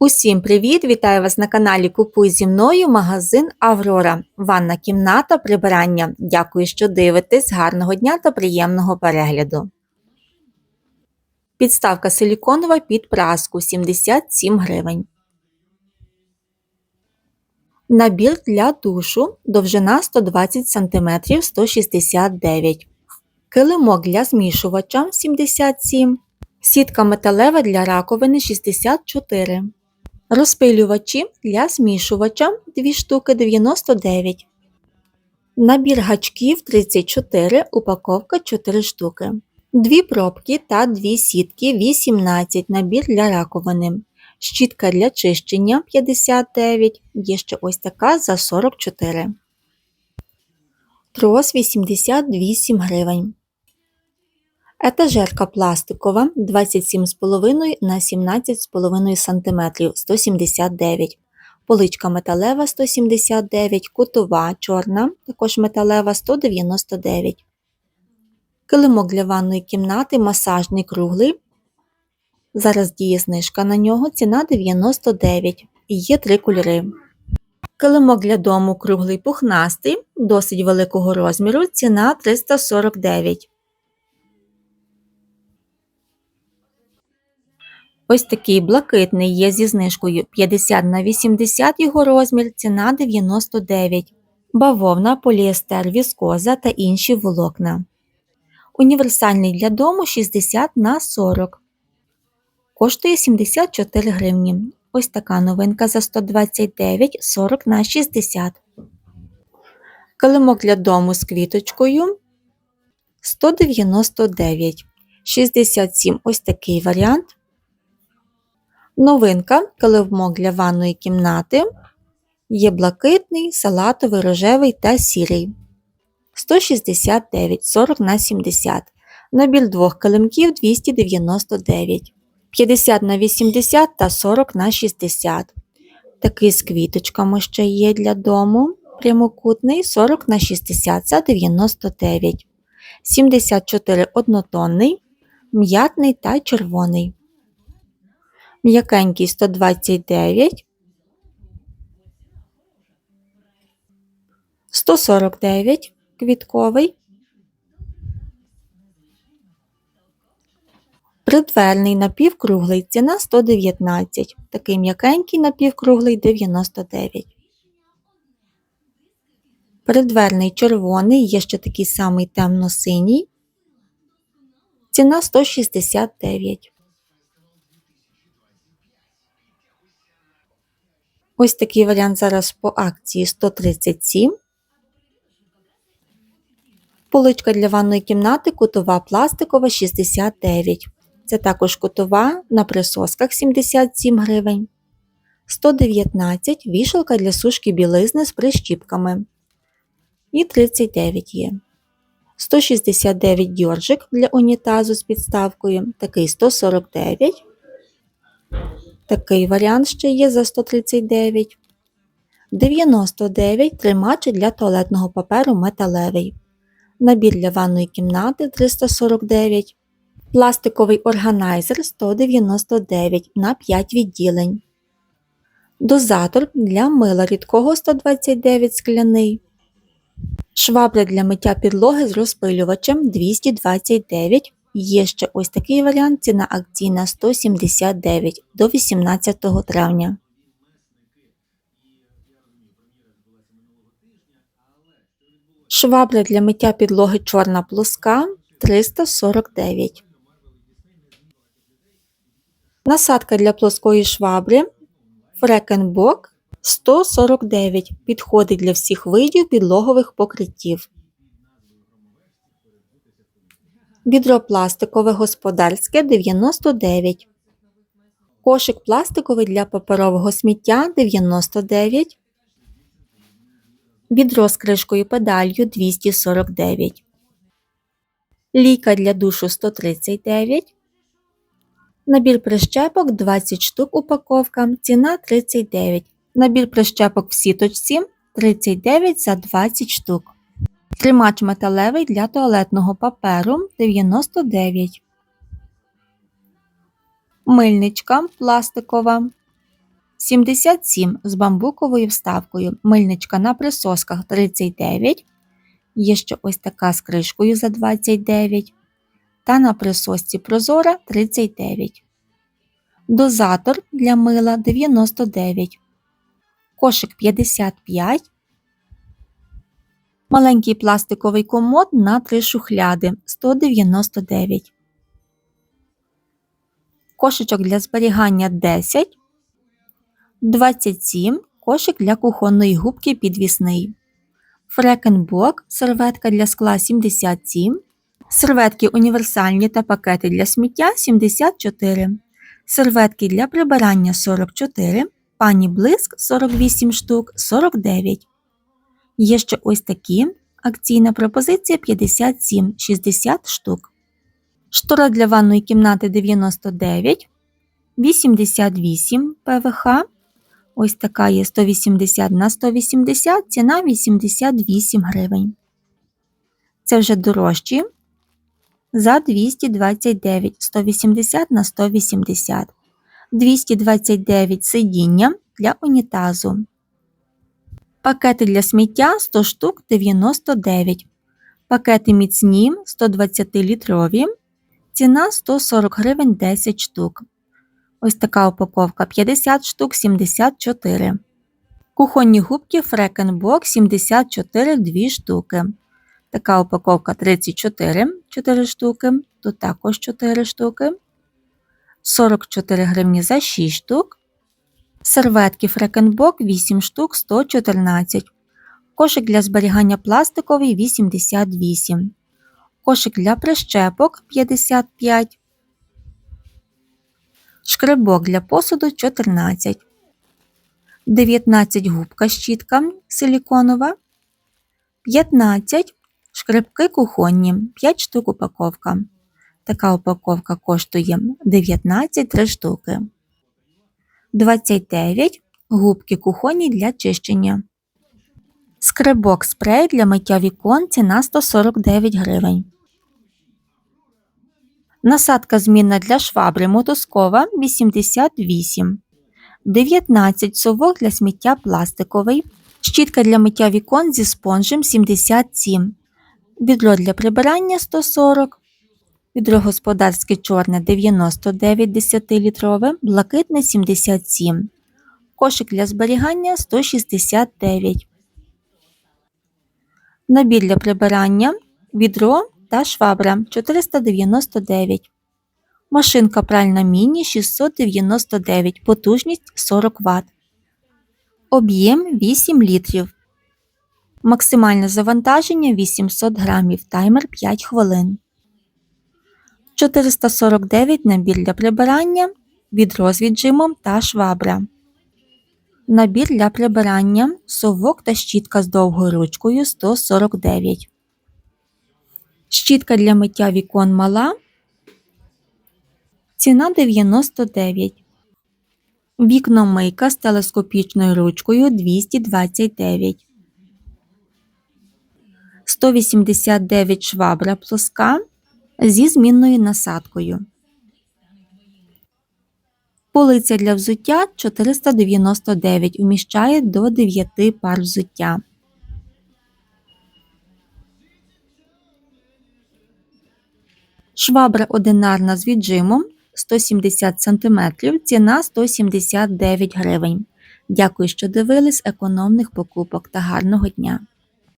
Усім привіт! Вітаю вас на каналі Купуй зі мною магазин Аврора. Ванна кімната прибирання. Дякую, що дивитесь. Гарного дня та приємного перегляду. Підставка силіконова під праску 77 гривень. Набір для душу. Довжина 120 см 169 Килимок для змішувача 77 Сітка металева для раковини 64 Розпилювачі для змішувача 2 штуки 99. Набір гачків 34, упаковка 4 штуки. Дві пробки та дві сітки 18 набір для раковини. Щітка для чищення 59. Є ще ось така за 44. Трос 88 гривень. Етажерка пластикова 27,5 на 17,5 см 179 Поличка металева 179 кутова чорна, також металева 199 Килимок для ванної кімнати масажний круглий. Зараз діє знижка на нього, ціна 99 і є три кольори. Килимок для дому круглий пухнастий, досить великого розміру, ціна 349 Ось такий блакитний є зі знижкою 50 на 80 його розмір, ціна 99 бавовна, поліестер, віскоза та інші волокна. Універсальний для дому 60 на 40. Коштує 74 гривні. Ось така новинка за 129 40 на 60. Килимок для дому з квіточкою 199. 67 ось такий варіант. Новинка килимок для ванної кімнати. Є блакитний, салатовий, рожевий та сірий. 169 40 на 70. Набір двох килимків 299. 50 на 80 та 40 на 60. Такий з квіточками ще є для дому. Прямокутний 40 на 60 за 99. 74 однотонний, м'ятний та червоний м'якенький 129, 149 квітковий, придверний напівкруглий. Ціна 119, такий м'якенький напівкруглий 99. Придверний червоний, є ще такий самий темно-синій, ціна 169. Ось такий варіант зараз по акції 137. Поличка для ванної кімнати кутова пластикова 69. Це також кутова на присосках 77 гривень. 119 вішалка для сушки білизни з прищіпками. І 39 є. 169 дьоржик для унітазу з підставкою. Такий 149. Такий варіант ще є за 139. 99 тримачі для туалетного паперу металевий. Набір для ванної кімнати 349. Пластиковий органайзер 199 на 5 відділень. Дозатор для мила рідкого 129 скляний. Швабра для миття підлоги з розпилювачем 229 Є ще ось такий варіант, ціна акційна 179 до 18 травня. Швабра для миття підлоги чорна плоска 349. Насадка для плоскої швабри Фрекенбок 149. Підходить для всіх видів підлогових покриттів. Відро пластикове господарське 99. Кошик пластиковий для паперового сміття 99. Відро з кришкою педалью 249. Лійка для душу 139. Набір прищепок 20 штук упаковка. Ціна 39. Набір прищепок в сіточці 39 за 20 штук. Тримач металевий для туалетного паперу 99. Мильничка пластикова 77 з бамбуковою вставкою, мильничка на присосках 39, є ще ось така з кришкою за 29 та на присосці прозора 39. Дозатор для мила 99. Кошик 55. Маленький пластиковий комод на 3 шухляди 199. Кошечок для зберігання 10. 27. Кошик для кухонної губки підвісний. Фрекенбок серветка для скла 77. Серветки універсальні та пакети для сміття 74. Серветки для прибирання 44. Пані блиск 48 штук 49. Є ще ось такі. Акційна пропозиція 57 60 штук. Штора для ванної кімнати 99. 88 ПВХ. Ось така є 180 на 180, ціна 88 гривень. Це вже дорожчі за 229 180 на 180. 229 сидіння для унітазу. Пакети для сміття 100 штук 99. Пакети міцні 120 літрові. Ціна 140 гривень 10 штук. Ось така упаковка 50 штук 74. Кухонні губки Фрекенбок 74 2 штуки. Така упаковка 34 4 штуки. Тут також 4 штуки. 44 гривні за 6 штук. Серветки Фрекенбок 8 штук 114. Кошик для зберігання пластиковий 88. Кошик для прищепок 55. Шкребок для посуду 14. 19 губка щітка силіконова. 15 шкребки кухонні 5 штук упаковка. Така упаковка коштує 19 3 штуки. 29 губки кухонні для чищення. Скребок спрей для миття вікон ціна 149 гривень. Насадка змінна для швабри мотузкова 88. 19 совок для сміття пластиковий. Щітка для миття вікон зі спонжем 77. Відро для прибирання 140. Відро господарське чорне 99 10-літрове, блакитне 77. Кошик для зберігання 169. Набір для прибирання, відро та швабра 499. Машинка пральна міні 699, потужність 40 Вт. Об'єм 8 літрів. Максимальне завантаження 800 грамів, таймер 5 хвилин. 449 набір для прибирання, відро з віджимом та швабра. Набір для прибирання, совок та щітка з довгою ручкою 149. Щітка для миття вікон мала. Ціна 99. Вікномийка з телескопічною ручкою 229. 189 швабра плоска зі змінною насадкою. Полиця для взуття 499 вміщає до 9 пар взуття. Швабра одинарна з віджимом 170 см, ціна 179 гривень. Дякую, що дивились економних покупок та гарного дня!